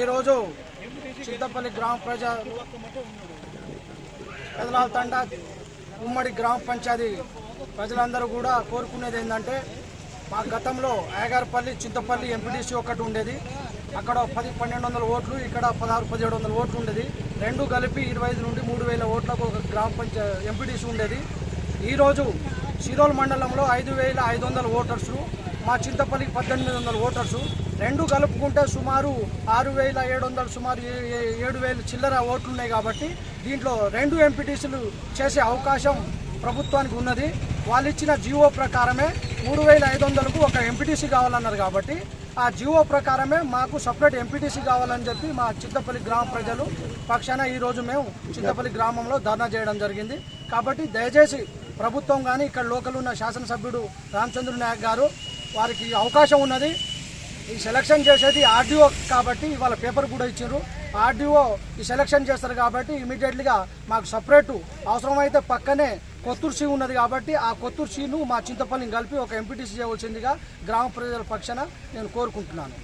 ఈరోజు చింతపల్లి గ్రామ ప్రజా పెదలాల తండ ఉమ్మడి గ్రామ పంచాయతీ ప్రజలందరూ కూడా కోరుకునేది ఏంటంటే మా గతంలో ఏగారపల్లి చింతపల్లి ఎంపీటీసీ ఒకటి ఉండేది. అక్కడ పది పన్నెండు వందల ఓట్లు ఇక్కడ పదహారు పదిహేడు వందల ఓట్లు ఉండేది. రెండు కలిపి ఇరవై ఐదు నుండి మూడు వేల ఓట్లకు ఒక గ్రామ పంచాయతీ ఎంపీటీసీ ఉండేది. ఈరోజు సిరోల్ మండలంలో ఐదు వేల ఐదు వందల ఓటర్సు మా చింతపల్లికి పద్దెనిమిది వందల ఓటర్సు. రెండు కలుపుకుంటే సుమారు ఆరు వేల ఏడు వందలు సుమారు ఏ- ఏ- ఏడు వేల చిల్లర ఓట్లు ఉన్నాయి కాబట్టి దీంట్లో రెండు ఎంపీటీసీలు చేసే అవకాశం ప్రభుత్వానికి ఉన్నది. వాళ్ళు ఇచ్చిన జీవో ప్రకారమే మూడు వేల ఐదు వందలకు ఒక ఎంపీటీసీ కావాలన్నారు కాబట్టి ఆ జీవో ప్రకారమే మాకు సపరేట్ ఎంపీటీసీ కావాలని చెప్పి మా చింతపల్లి గ్రామ ప్రజలు పక్షాన ఈరోజు మేము చింతపల్లి గ్రామంలో ధర్నా చేయడం జరిగింది. కాబట్టి దయచేసి ప్రభుత్వం కానీ ఇక్కడ లోకల్ ఉన్న శాసనసభ్యుడు రామచంద్ర నాయక్ గారు వారికి అవకాశం ఉన్నది. ఈ సెలక్షన్ చేసేది ఆర్డీఓ కాబట్టి ఇవాళ పేపర్ కూడా ఇచ్చారు. ఆర్డీఓ ఈ సెలక్షన్ చేస్తారు కాబట్టి ఇమీడియట్లీగా మాకు సపరేటు అవసరమైతే పక్కనే కొత్తూరు సీ ఉన్నది కాబట్టి ఆ కొత్తూరు సీను మా చింతపల్లిని కలిపి ఒక ఎంపీటీసీ చేయవలసిందిగా గ్రామ ప్రజల పక్షాన నేను కోరుకుంటున్నాను.